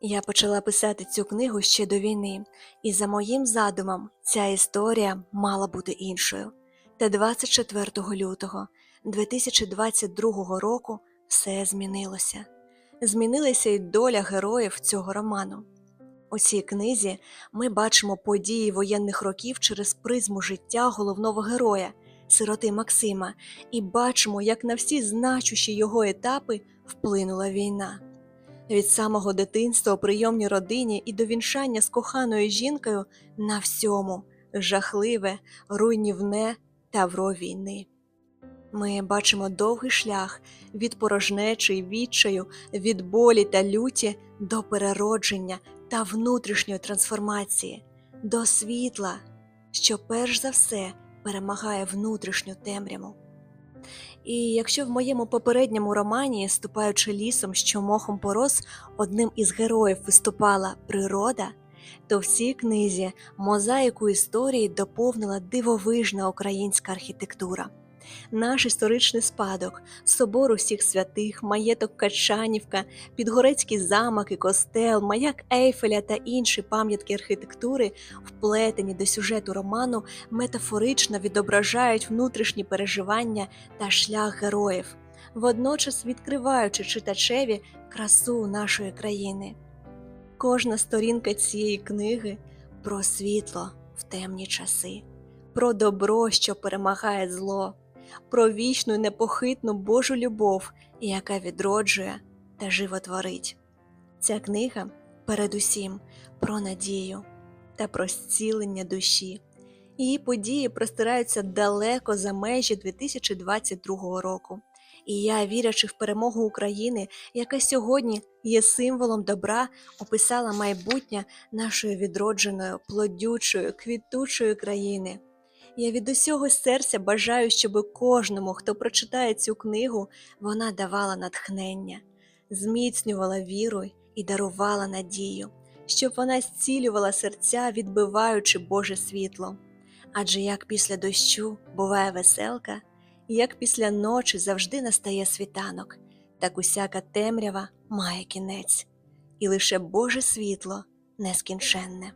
Я почала писати цю книгу ще до війни, і за моїм задумом ця історія мала бути іншою. Та 24 лютого 2022 року все змінилося. Змінилася й доля героїв цього роману. У цій книзі ми бачимо події воєнних років через призму життя головного героя, сироти Максима, і бачимо, як на всі значущі його етапи вплинула війна. Від самого дитинства у прийомній родині і до вінчання з коханою жінкою на всьому жахливе, руйнівне тавро війни. Ми бачимо довгий шлях від порожнечі й відчаю, від болі та люті до переродження та внутрішньої трансформації, до світла, що перш за все перемагає внутрішню темряву. І якщо в моєму попередньому романі, ступаючи лісом, що мохом порос, одним із героїв виступала природа, то в цій книзі мозаїку історії доповнила дивовижна українська архітектура. Наш історичний спадок, собор усіх святих, маєток Качанівка, Підгорецький замок і костел, маяк Ейфеля та інші пам'ятки архітектури, вплетені до сюжету роману, метафорично відображають внутрішні переживання та шлях героїв, водночас відкриваючи читачеві красу нашої країни. Кожна сторінка цієї книги про світло в темні часи, про добро, що перемагає зло, про вічну непохитну Божу любов, яка відроджує та животворить. Ця книга передусім про надію та про зцілення душі. Її події простираються далеко за межі 2022 року. І я, вірячи в перемогу України, яка сьогодні є символом добра, описала майбутнє нашої відродженої, плодючої, квітучої країни. Я від усього серця бажаю, щоб кожному, хто прочитає цю книгу, вона давала натхнення, зміцнювала віру і дарувала надію, щоб вона зцілювала серця, відбиваючи Боже світло. Адже як після дощу буває веселка, як після ночі завжди настає світанок, так усяка темрява має кінець, і лише Боже світло нескінченне.